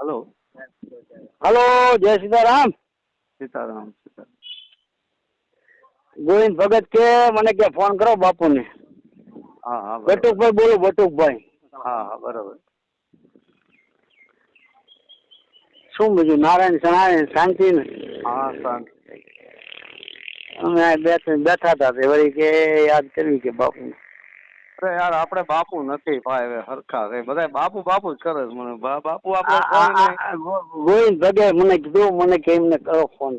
Hello hello જય સીતારામ સીતારામ સીતારામ ગોવિંદ ભગત કે મને કે ફોન કરો બાપુને. હા હા બટુકભાઈ બોલો બટુકભાઈ. હા હા બરાબર. શું બીજું? નારાયણ સનારાયણ શાંતિ ને હા શાંતિ. અમે બેઠા બેઠા હતા તે વળી કે યાદ કરવી કે બાપુ અરે યાર આપણે બાપુ નથી ભાઈ હવે હરખા છે. બધા બાપુ બાપુ જ કરે છે મને. બાપુ આપણે ગોવિંદ ભગે મને કીધું મને કે એમને કરો ફોન.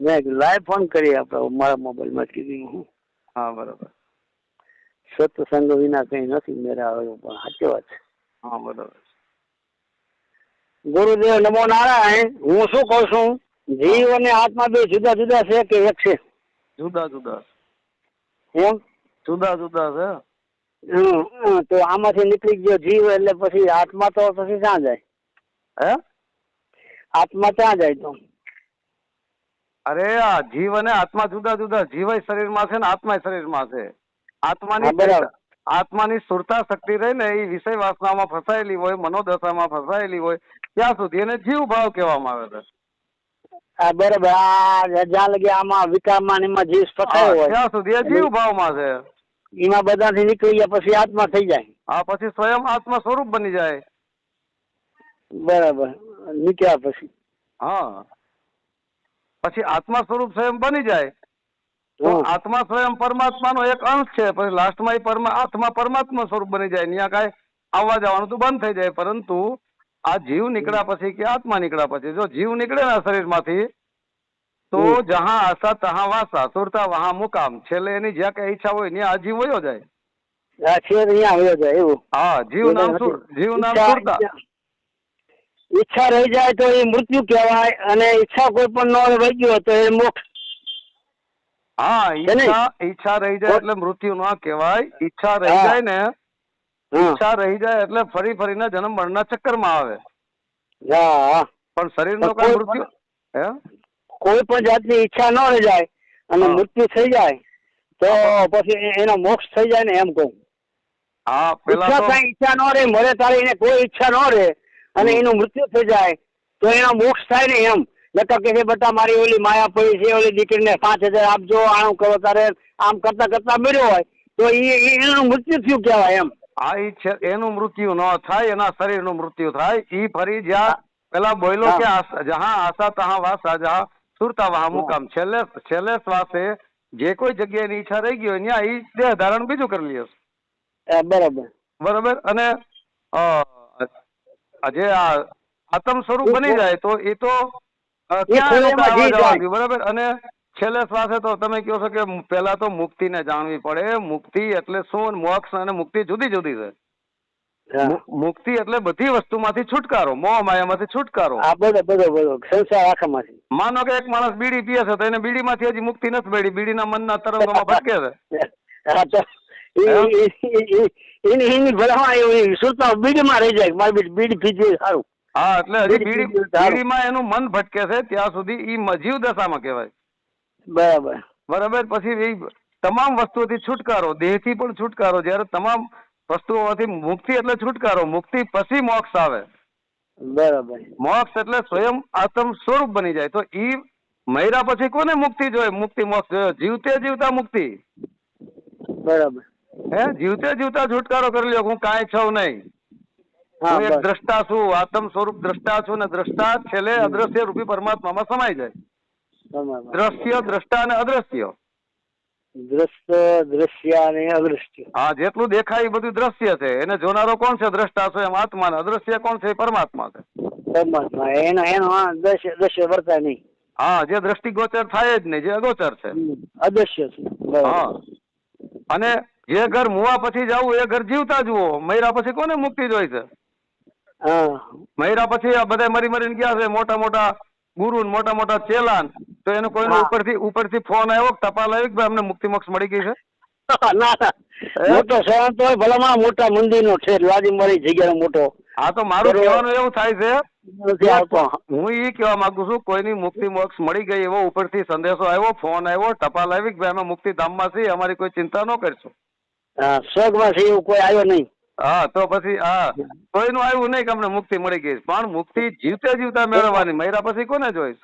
મેં લાઈવ ફોન કરી આપણે મારા મોબાઈલમાં. કીધું હું. હા બરાબર. સત્સંગ વિના કઈ નથી મેરા આવ્યો પણ સાચી વાત છે. હા બરાબર ગુરુદેવ નમો નારાયણ હું શું કહું છું? જીવ અને આત્મા બે જુદા જુદા છે કે એક છે? જુદા જુદા એમ? જુદા જુદા છે? તો આમાંથી નીકળી ગયો જીવ એટલે પછી આત્મા તો પછી ક્યાં જાય? હે? આત્મા ક્યાં જાય તો? અરે આ જીવ અને આત્મા જુદા જુદા. જીવય શરીરમાં છે ને આત્માય શરીરમાં છે. આત્માની. આત્માની સુરતા શક્તિ રહી ને એ વિષય વાસનામાં ફસાયેલી હોય મનોદશામાં ફસાયેલી હોય ત્યાં સુધી એને જીવ ભાવ કહેવામાં આવે છે. બરાબર આ જ્યાં લગી આમાં વિકામાં એમાં જીવ ફસાયો હોય. ત્યાં સુધી એ જીવ ભાવમાં છે. એમાં બધાથી નીકળી ગયા પછી આત્મા થઈ જાય. હા પછી સ્વયં આત્મા સ્વરૂપ બની જાય. બરાબર નીકળ્યા પછી. હા. પછી આત્મા સ્વરૂપ સ્વયં બની જાય. તો. આત્મા સ્વયં પરમાત્માનો એક અંશ છે પછી લાસ્ટમાં એ પરમા આત્મા પરમાત્મા સ્વરૂપ બની જાય. ત્યાં કાંઈ આવવા જવાનું તો બંધ થઈ જાય પરંતુ આ જીવ નીકળ્યા પછી કે આત્મા નીકળ્યા પછી જો જીવ નીકળે ને શરીરમાંથી તો જહા આશા તહા વાસા સુરતા વહા મુકામ. છેલ્લે એની જ્યાં કઈ ઈચ્છા હોય ત્યાં આ જીવ વયો જાય. હા જીવ નામ જીવ નામ સુરતા. ઈચ્છા રહી જાય તો એ મૃત્યુ કહેવાય અને ઈચ્છા કોઈ પણ ન રહી ગયો તો એ મોક્ષ. હા ઈચ્છા ઈચ્છા રહી જાય એટલે મૃત્યુ ન કહેવાય. ઈચ્છા રહી જાય ને ઈચ્છા રહી જાય એટલે ફરી ફરીને જન્મ મરણના ચક્કરમાં આવે. પણ શરીરનો કોઈ મૃત્યુ હે? કોઈ પણ જાતની ઈચ્છા ન રહી જાય અને મૃત્યુ થઈ જાય તો પછી એનો મોક્ષ થઈ જાય ને એમ કહું. હા પેલા કઈ ઈચ્છા ન રહે મરે તારે એને કોઈ ઈચ્છા ન રહે અને એનું મૃત્યુ થઈ જાય તો એનો મોક્ષ થાય ને એમ. નકર કે છે બેટા મારી ઓલી માયા પડી છે ઓલી દીકરીને પાંચ હજાર આપજો આમ કરો તારે. આમ કરતા કરતા મળ્યો હોય તો એ એનું મૃત્યુ થયું કહેવાય એમ. આ ઈચ્છે એનું મૃત્યુ ન થાય એના શરીરનું મૃત્યુ થાય. ઈ ફરી જ્યાં પેલા બોયલો કે જહા આશા તહા વાસા જહા સુરતા વાહ મુકામ છેલ્લે છેલ્લે શ્વાસે જે કોઈ જગ્યાએ એની ઈચ્છા રહી ગઈ હોય ત્યાં ઈ દેહ ધારણ બીજું કરી લે એ બરાબર. બરાબર? અને જે આ આત્મ સ્વરૂપ બની જાય તો એ તો ક્યાં બરાબર? અને છેલ્લે શ્વાસે તો તમે કહો છો કે મુ- પહેલા તો મુક્તિને જાણવી પડે. મુક્તિ એટલે શું મોક્ષ અને મુક્તિ જુદી જુદી છે. મુક્તિ એટલે બધી વસ્તુમાંથી છુટકારો મોહ માયામાંથી છુટકારો. હા બધો બધો બધો. સંસાર આખામાંથી. માનો કે એક માણસ બીડી પીએ છે તો એને બીડીમાંથી હજી મુક્તિ નથી મળી. બીડીના મનના તરંગોમાં ભટકે છે. હા એટલે હજી બીડી. બીડીમાં એનું મન ભટકે છે. ત્યાં સુધી ઈ મજીવ દશામાં કહેવાય. બરાબર. બરાબર? પછી એ તમામ વસ્તુઓથી છુટકારો દેહથી પણ છુટકારો. જ્યારે તમામ વસ્તુઓથી મુક્તિ એટલે છુટકારો. મુક્તિ પછી મોક્ષ આવે. બરાબર. મોક્ષ એટલે સ્વયં આત્મ સ્વરૂપ બની જાય. તો ઈ મૈરા પછી કોને મુક્તિ જોઈએ? મુક્તિ મોક્ષ જોયો જીવતે જીવતા મુક્તિ. બરાબર. હે? જીવતે જીવતા છુટકારો કરી લ્યો. હું કાંઈ છું નહીં. હું એક દ્રષ્ટા છું. આત્મ સ્વરૂપ દ્રષ્ટા છું ને દ્રષ્ટા છેલ્લે અદ્રશ્ય રૂપી પરમાત્મામાં સમાઈ જાય. દ્રશ્ય દ્રષ્ટા અને અદ્રશ્ય? દ્રશ્ય દ્રશ્ય અને અદ્રશ્ય। હા જેટલું દેખાય એ બધું દ્રશ્ય છે. એને જોનારો કોણ છે? દ્રષ્ટા છે એમ આત્મા અદ્રશ્ય કોણ છે? એ પરમાત્મા છે. પરમાત્મા. એનો એનો દ્રશ્ય દ્રશ્ય વર્તા નહીં. હા જે દ્રષ્ટિગોચર થાય જ નહીં જે અગોચર છે. અદ્રશ્ય છે. હા. અને જે ઘર મુવા પછી જવું એ ઘર જીવતા જુઓ. મૈરા પછી કોને મુક્તિ જોઈ છે? હા. મર્યા પછી આ બધા મરી મરીને ગયા છે મોટા મોટા ગુરુ મોટા મોટા ચેલાન તો એનો કોઈ ઉપરથી ઉપરથી ફોન આવ્યો ટપાલ આવી કે ભાઈ અમને મુક્તિ મોક્ષ મળી ગઈ છે? ના ના. મોટો સંત હોય ભલામાં મોટા મંદિર નો છે લાદી જગ્યાનો મોટો. હા તો મારું કહેવાનું એવું થાય છે હું એ કહેવા માંગુ છું કોઈની મુક્તિ મોક્ષ મળી ગઈ એવો ઉપરથી સંદેશો આવ્યો ફોન આવ્યો ટપાલ આવી કે અમે મુક્તિ ધામમાં છીએ અમારી કોઈ ચિંતા ન કરશો. સ્વર્ગમાં છે એવું કોઈ આવ્યો નહીં. હા તો પછી હા. કોઈનું આવ્યું નહીં કે અમને મુક્તિ મળી ગઈ. પણ મુક્તિ જીવતા જીવતા મેળવવાની. મર્યા પછી કોને જોઈશ?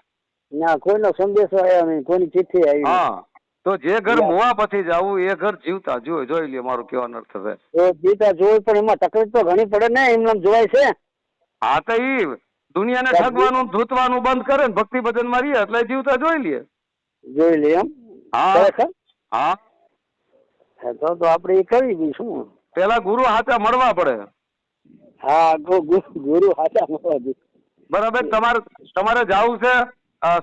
ના કોઈનો સંદેશો આવ્યો નહીં કોઈની ચિઠ્ઠી આવી હા. તો જે ઘર મોવા પછી જવું એ ઘર જીવતા. જોઈ જોઈ લે મારું કેવાનો અર્થ છે એ જીતા જોઈ પણ એમાં તકલીફ તો ઘણી પડે ને એમને આમ જોવાય છે. હા તો ઈ દુનિયાને. ઠગવાનું ધૂતવાનું બંધ કરે ને ભક્તિ ભજનમાં રહીએ એટલે જીવતા જોઈ લે. જોઈ લે એમ? હા. હા. હા, તો તો આપણે એ કરી દઈશું. પેલા ગુરુ હાચા મળવા પડે. હા ગુરુ હાચા મળવા બરાબર તમારે તમારે જવું છે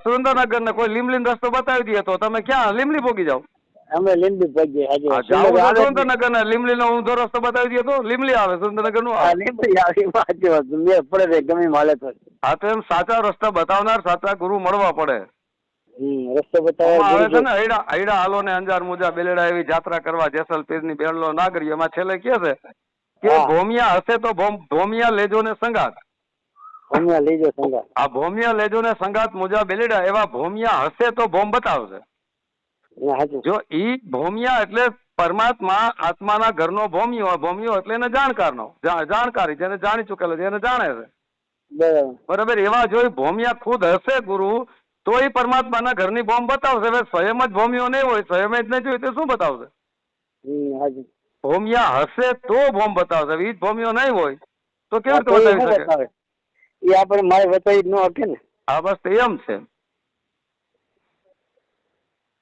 સુરેન્દ્રનગર ને કોઈ લીમલીન રસ્તો બતાવી દે તો તમે ક્યાં લીમલી પોગી જાવ અમે લીમલી પગે આજે હા, જાવું છે સુરેન્દ્રનગર ને લીમલી નો ઊંધો રસ્તો બતાવી દઈએ તો લીમલી આવે સુરેન્દ્રનગરનું લીમલી આવે સાચી વાત મેં પડે ગમે માલે તો. હા તો એમ સાચા રસ્તા બતાવનાર સાચા ગુરુ મળવા પડે. રસ્તો બતાવે છે ને હૈડા હૈડા હાલો ને અંજાર મુજા બેલેડા એવી જાત્રા કરવા જેસલપીરની બેડલો નાગરી એમાં છેલ્લે કે છે કે ભોમિયા હશે તો ભોમ- ભોમિયા લેજો ને સંગાત. ભોમિયા લેજો સંગાત. આ ભોમિયા લેજો ને સંગાત મુજા બેલેડા એવા ભોમિયા હશે તો ભોમ બતાવશે. ના જો ઈ ભોમિયા એટલે પરમાત્મા આત્માના ઘરનો ભોમિયો ભોમિયો એટલે એને જાણકારનો જાણકારી જેને જાણી ચૂકેલો છે એને જાણે છે. બરાબર. બરાબર એવા જો ભોમિયા ખુદ હશે ગુરુ તો એ પરમાત્માના ઘરની ભોમ બતાવશે. હવે સ્વયં જ ભૂમિઓ નહીં હોય સ્વયં જ નહીં જોયું તો શું બતાવશે? ભૂમિયા હશે તો ભોમ બતાવશે. એ જ ભોમિયો નહીં હોય તો કેવી રીતે બતાવી શકે? એ આપણે મારે બતાવી ન હકે ને. આ બસ તો એમ છે.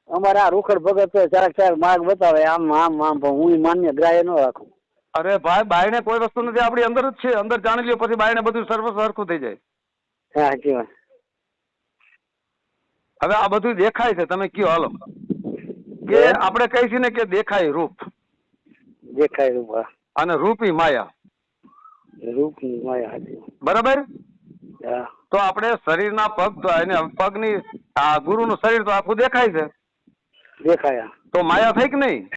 અમારે આ રૂખડ ભગત ચાર ચાર માર્ગ બતાવે. આમ આમ આમ પણ હું માન્ય ગ્રાહ્ય ન રાખું. અરે ભાઈ બાયણે કોઈ વસ્તુ નથી. આપણી અંદર જ છે. અંદર જાણી લ્યો પછી બાયણે બધું સર્વ સરખું થઈ જાય. હા સાચી વાત. હવે આ બધું દેખાય છે તમે કયો હાલો. કે આપણે કહી છીએ ને કે દેખાય રૂપ. દેખાય રૂપ અને રૂપી માયા. રૂપની માયા બરાબર? તો આપણે શરીરના પગ તો એને પગની આ ગુરુનું શરીર તો આખું દેખાય છે. દેખાયા તો માયા થઈ કે નહીં?